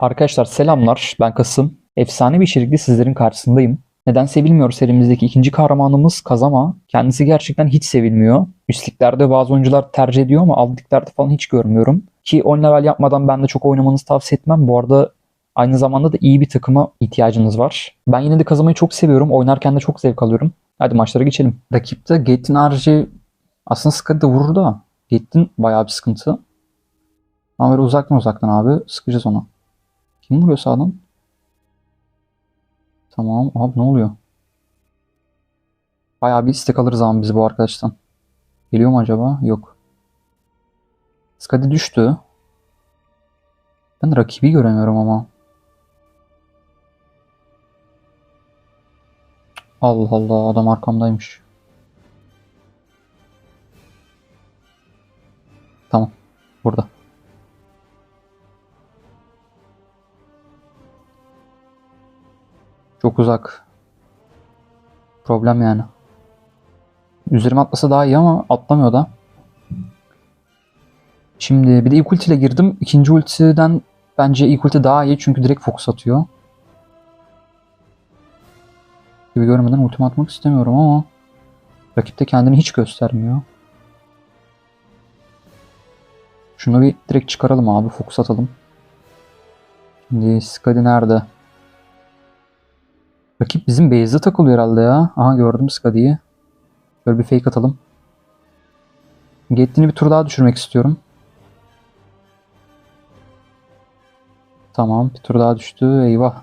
Arkadaşlar selamlar. Ben Kasım. Efsane bir içerikle sizlerin karşısındayım. Neden sevilmiyor serimizdeki ikinci kahramanımız Kazama. Kendisi gerçekten hiç sevilmiyor. Üst liglerde bazı oyuncular tercih ediyor ama alt liglerde falan hiç görmüyorum. Ki 10 level yapmadan ben de çok oynamanızı tavsiye etmem. Bu arada aynı zamanda da iyi bir takıma ihtiyacınız var. Ben yine de Kazama'yı çok seviyorum. Oynarken de çok zevk alıyorum. Hadi maçlara geçelim. Rakipte Gate'in harici aslında de vurur da Gate'in bayağı bir sıkıntı. Ama böyle uzaktan uzaktan abi sıkacağız onu. Kim vuruyor sağdan? Tamam. Abi ne oluyor? Bayağı bir istek alırız ama biz bu arkadaştan. Geliyor mu acaba? Yok. Skadi düştü. Ben rakibi göremiyorum ama. Allah Allah adam arkamdaymış. Tamam. Burada. Çok uzak. Problem yani. Üzerime atlasa daha iyi ama atlamıyor da. Şimdi bir de ilk ulti ile girdim. İkinci ultiden bence ilk ulti daha iyi çünkü direkt fokus atıyor. Gibi görmeden ultimi atmak istemiyorum ama rakip de kendini hiç göstermiyor. Şunu bir direkt çıkaralım abi. Fokus atalım. Şimdi Skadi nerede? Rakip bizim base'de takılıyor herhalde ya. Aha gördüm Skadi'yi. Böyle bir fake atalım. Gettin'i bir tur daha düşürmek istiyorum. Tamam bir tur daha düştü. Eyvah.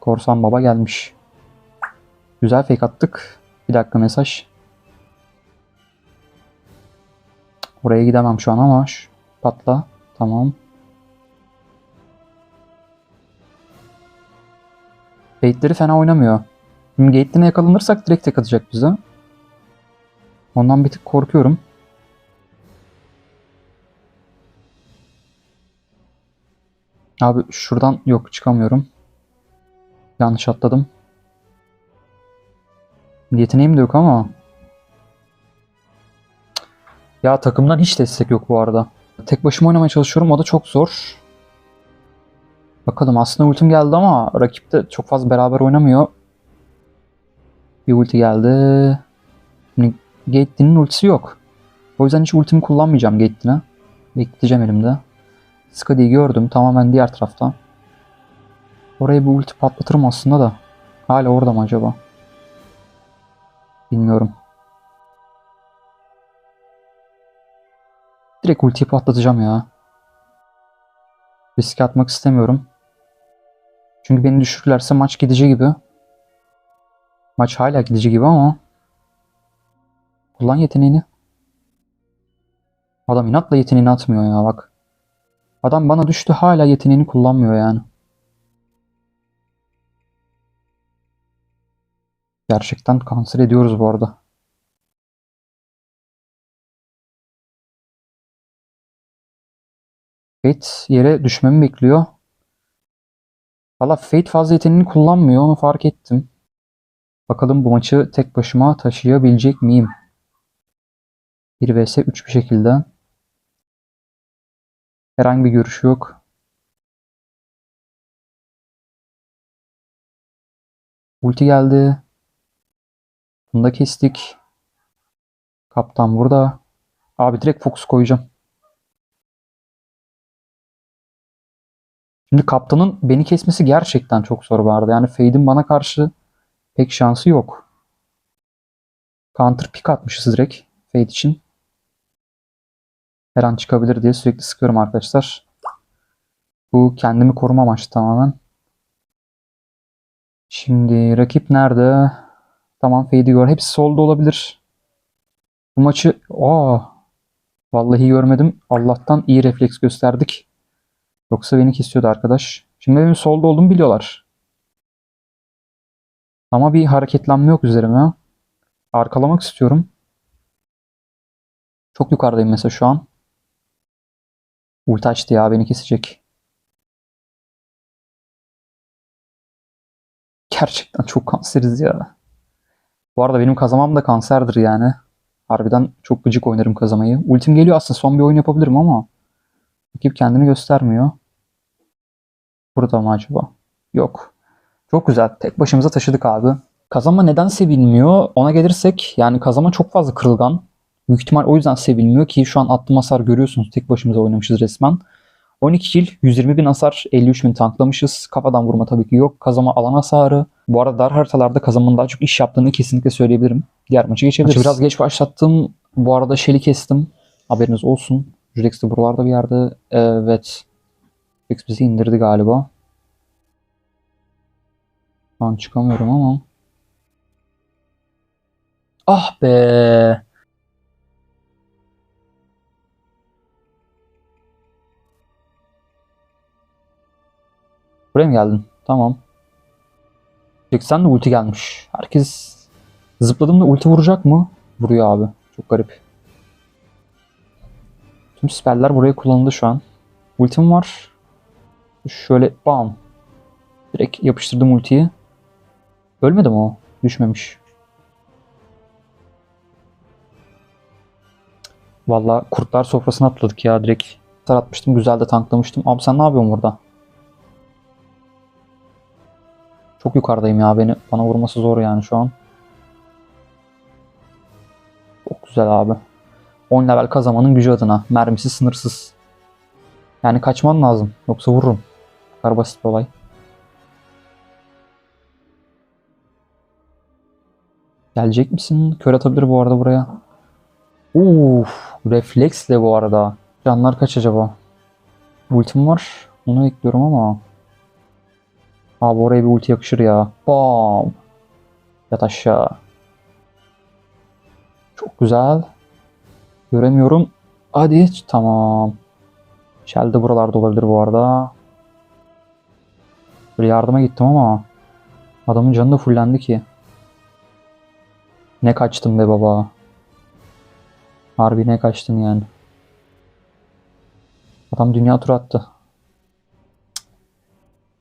Korsan baba gelmiş. Güzel fake attık. Bir dakika mesaj. Oraya gidemem şu an ama şu patla. Tamam. Baitleri fena oynamıyor. Şimdi Gate'ine yakalanırsak direkt tek atacak bize. Ondan bir tık korkuyorum. Abi şuradan yok çıkamıyorum. Yanlış atladım. Yeteneğim de yok ama. Ya takımdan hiç destek yok bu arada. Tek başıma oynamaya çalışıyorum o da çok zor. Bakalım aslında ultim geldi ama rakip de çok fazla beraber oynamıyor. Bir ulti geldi. Şimdi Gate'nin ultisi yok. O yüzden hiç ultimi kullanmayacağım Gate'ine. Bekleyeceğim elimde. Skadi'yi gördüm. Tamamen diğer tarafta. Oraya bir ulti patlatırım aslında da. Hala orada mı acaba? Bilmiyorum. Direkt ultiyi patlatacağım ya. Riske atmak istemiyorum. Çünkü beni düşürürlerse maç gidici gibi. Maç hala gidici gibi ama. Kullan yeteneğini. Adam inatla yeteneğini atmıyor ya bak. Adam bana düştü hala yeteneğini kullanmıyor yani. Gerçekten kanser ediyoruz bu arada. Fate yere düşmemi bekliyor. Valla Fate fazla yeteneğini kullanmıyor onu fark ettim. Bakalım bu maçı tek başıma taşıyabilecek miyim? 1 vs 3 bir şekilde. Herhangi bir görüşü yok. Ulti geldi. Bunu da kestik. Kaptan burada. Abi direkt fokus koyacağım. Şimdi kaptanın beni kesmesi gerçekten çok zor vardı. Yani Fade'in bana karşı pek şansı yok. Counter pick atmışız direkt Fade için. Her an çıkabilir diye sürekli sıkıyorum arkadaşlar. Bu kendimi koruma amaçlı tamamen. Şimdi rakip nerede? Tamam Fade'i gör. Hepsi solda olabilir. Bu maçı... Aa, vallahi görmedim. Allah'tan iyi refleks gösterdik. Yoksa beni kesiyordu arkadaş. Şimdi benim solda olduğumu biliyorlar. Ama bir hareketlenme yok üzerime. Arkalamak istiyorum. Çok yukarıdayım mesela şu an. Ulti açtı ya beni kesecek. Gerçekten çok kanseriz ya. Bu arada benim kazamam da kanserdir yani. Harbiden çok gıcık oynarım kazamayı. Ultim geliyor aslında son bir oyun yapabilirim ama Rakip kendini göstermiyor. Burada mı acaba? Yok. Çok güzel. Tek başımıza taşıdık abi. Kazama neden sevilmiyor? Ona gelirsek yani Kazama çok fazla kırılgan. Büyük ihtimal o yüzden sevilmiyor ki şu an attığım hasar görüyorsunuz. Tek başımıza oynamışız resmen. 12 kill, 120 bin hasar, 53 bin tanklamışız. Kafadan vurma tabii ki yok. Kazama alan hasarı. Bu arada dar haritalarda Kazama'nın daha çok iş yaptığını kesinlikle söyleyebilirim. Diğer maçı geçebiliriz. Biraz geç başlattım. Bu arada Shell'i kestim. Haberiniz olsun. Judex de buralarda bir yerde. Evet. Judex bizi indirdi galiba. Şu an çıkamıyorum ama. Ah be. Buraya mı geldin? Tamam. Jackson de ulti gelmiş. Herkes zıpladığımda ulti vuracak mı? Vuruyor abi. Çok garip. Tüm spell'ler buraya kullanıldı şu an. Ultim var. Şöyle bam. Direkt yapıştırdım ultiyi. Ölmedi mi o? Düşmemiş. Valla kurtlar sofrasına atladık ya direkt. Tar atmıştım güzel de tanklamıştım. Abi sen ne yapıyorsun burada? Çok yukarıdayım ya beni. Bana vurması zor yani şu an. Çok güzel abi. 10 level kazamanın gücü adına. Mermisi sınırsız. Yani kaçman lazım. Yoksa vururum. Kadar basit bir olay. Gelecek misin? Kör atabilir bu arada buraya. Uf, refleksle bu arada. Canlar kaç acaba? Ultim var. Onu ekliyorum ama. Abi oraya bir ulti yakışır ya. Bam. Yat aşağı. Çok güzel. Göremiyorum. Hadi. Tamam. Shell de buralarda olabilir bu arada. Böyle yardıma gittim ama adamın canı da fullendi ki. Ne kaçtım be baba. Harbi ne kaçtın yani. Adam dünya turu attı.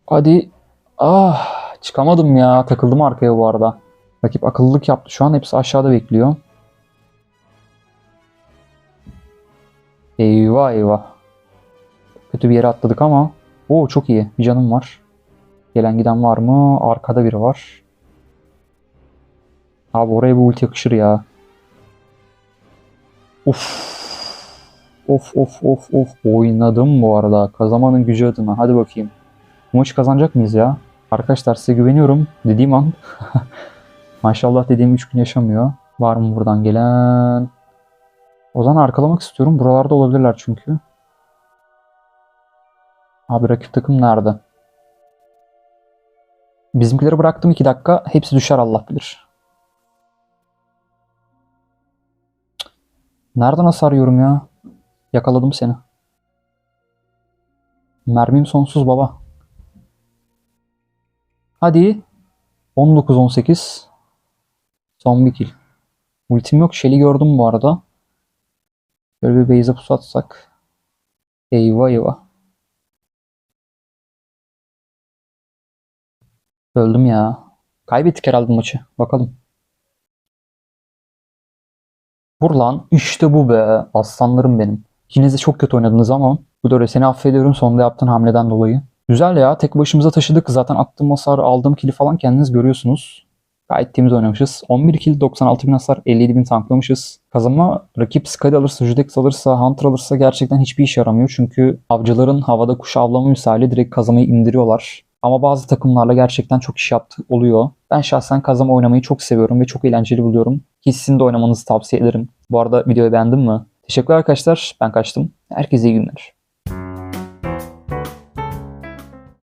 Hadi. Ah çıkamadım ya. Takıldım arkaya bu arada. Rakip akıllılık yaptı. Şu an hepsi aşağıda bekliyor. Eyvah eyvah. Kötü bir yere atladık ama. Oo çok iyi. Bir canım var. Gelen giden var mı? Arkada biri var. Abi oraya bir ulti yakışır ya. Of. Of of of of. Oynadım bu arada. Kazamanın gücü adına. Hadi bakayım. Bu maçı kazanacak mıyız ya? Arkadaşlar size güveniyorum. Dediğim an. Maşallah dediğim 3 gün yaşamıyor. Var mı buradan gelen? O zaman arkalamak istiyorum. Buralarda olabilirler çünkü. Abi rakip takım nerede? Bizimkileri bıraktım 2 dakika. Hepsi düşer Allah bilir. Nereden hasar yiyorum ya? Yakaladım seni. Mermim sonsuz baba. Hadi. 19-18. Son bir kill. Ultim yok. Shell'i gördüm bu arada. Böyle bir base'e pusu atsak. Eyvah eyvah. Öldüm ya. Kaybettik herhalde maçı. Bakalım. Vur lan. İşte bu be. Aslanlarım benim. İkiniz de çok kötü oynadınız ama bu öyle. Seni affediyorum sonunda yaptığın hamleden dolayı. Güzel ya. Tek başımıza taşıdık. Zaten attığım hasar, aldığım kili falan kendiniz görüyorsunuz. Gayet temiz oynamışız. 11 kill, 96 bin hasar, 57 bin tanklamışız. Kazanma rakip Skadi alırsa, Judex alırsa, Hunter alırsa gerçekten hiçbir işe yaramıyor. Çünkü avcıların havada kuş avlama misali direkt kazamayı indiriyorlar. Ama bazı takımlarla gerçekten çok iş yaptı oluyor. Ben şahsen kazama oynamayı çok seviyorum ve çok eğlenceli buluyorum. Sizin de oynamanızı tavsiye ederim. Bu arada videoyu beğendin mi? Teşekkürler arkadaşlar. Ben kaçtım. Herkese iyi günler.